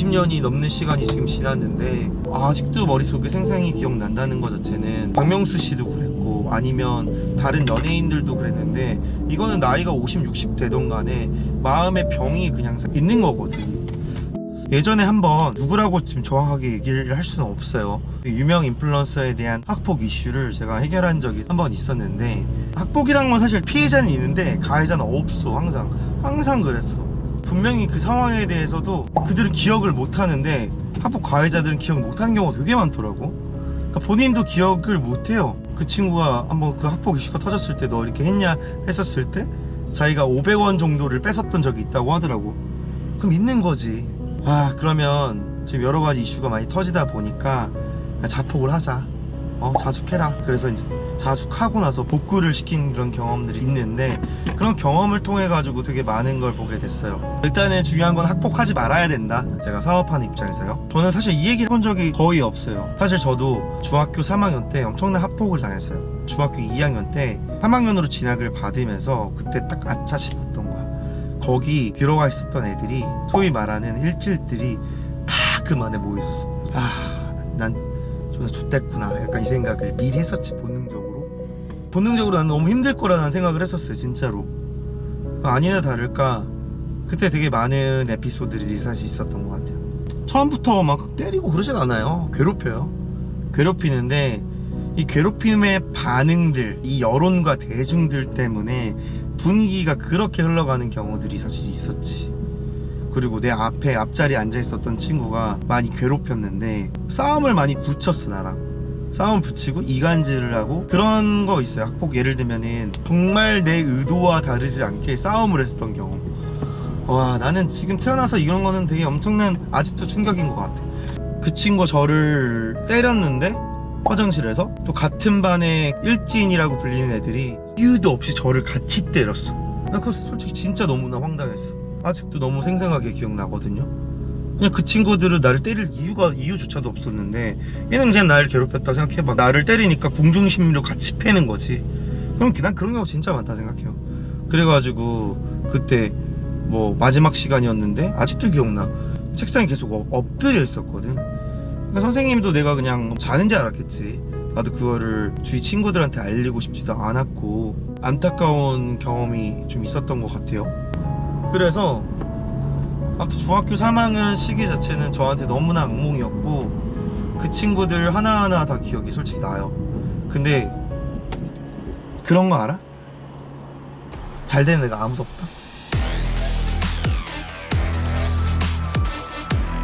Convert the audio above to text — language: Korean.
20년이 넘는 시간이 지금 지났는데 아직도 머릿속에 생생히 기억난다는 것 자체는 박명수 씨도 그랬고 아니면 다른 연예인들도 그랬는데 이거는 나이가 50, 60 되던 간에 마음의 병이 그냥 있는 거거든 예전에 한번 누구라고 지금 정확하게 얘기를 할 수는 없어요. 유명 인플루언서에 대한 학폭 이슈를 제가 해결한 적이 한 번 있었는데 학폭이란 건 사실 피해자는 있는데 가해자는 없어 항상 항상 그랬어. 분명히 그 상황에 대해서도 그들은 기억을 못 하는데 학폭 가해자들은 기억 못 하는 경우가 되게 많더라고. 그러니까 본인도 기억을 못 해요. 그 친구가 한번 그 학폭 이슈가 터졌을 때 너 이렇게 했냐 했었을 때 자기가 500원 정도를 뺏었던 적이 있다고 하더라고. 그럼 있는 거지. 아 그러면 지금 여러 가지 이슈가 많이 터지다 보니까 자폭을 하자 어 자숙해라. 그래서 이제 자숙하고 나서 복구를 시킨 그런 경험들이 있는데 그런 경험을 통해 가지고 되게 많은 걸 보게 됐어요. 일단은 중요한 건 학폭하지 말아야 된다. 제가 사업하는 입장에서요. 저는 사실 이 얘기를 해본 적이 거의 없어요. 사실 저도 중학교 3학년 때 엄청난 학폭을 당했어요. 중학교 2학년 때 3학년으로 진학을 받으면서 그때 딱 아차 싶었던 거야. 거기 들어가 있었던 애들이 소위 말하는 일질들이 다그 만에 모여 있었어. 아, 난 존나 좆됐구나. 약간 이 생각을 미리 했었지 본능적으로. 본능적으로 난 너무 힘들 거라는 생각을 했었어요, 진짜로. 아니나 다를까 그때 되게 많은 에피소드들이 사실 있었던 것 같아요. 처음부터 막 때리고 그러진 않아요. 괴롭혀요. 괴롭히는데 이 괴롭힘의 반응들, 이 여론과 대중들 때문에 분위기가 그렇게 흘러가는 경우들이 사실 있었지. 그리고 내 앞에 앞자리에 앉아 있었던 친구가 많이 괴롭혔는데 싸움을 많이 붙였어 나랑. 싸움 붙이고 이간질을 하고 그런 거 있어요. 학폭 예를 들면은 정말 내 의도와 다르지 않게 싸움을 했었던 경우. 와 나는 지금 태어나서 이런 거는 되게 엄청난 아직도 충격인 것 같아. 그 친구가 저를 때렸는데 화장실에서 또 같은 반의 일진이라고 불리는 애들이 이유도 없이 저를 같이 때렸어. 나 그거 솔직히 진짜 너무나 황당했어. 아직도 너무 생생하게 기억나거든요. 그냥 그 친구들은 나를 때릴 이유가 이유조차도 없었는데 얘는 그냥 나를 괴롭혔다 생각해봐. 나를 때리니까 궁중심리로 같이 패는 거지. 그럼 난 그런 경우 진짜 많다 생각해요. 그래가지고 그때 뭐 마지막 시간이었는데 아직도 기억나. 책상에 계속 엎- 엎드려 있었거든. 그러니까 선생님도 내가 그냥 자는지 알았겠지. 나도 그거를 주위 친구들한테 알리고 싶지도 않았고 안타까운 경험이 좀 있었던 것 같아요. 그래서 아무튼 중학교 3학년 시기 자체는 저한테 너무나 악몽이었고 그 친구들 하나하나 다 기억이 솔직히 나요. 근데 그런 거 알아? 잘 되는 애가 아무도 없다.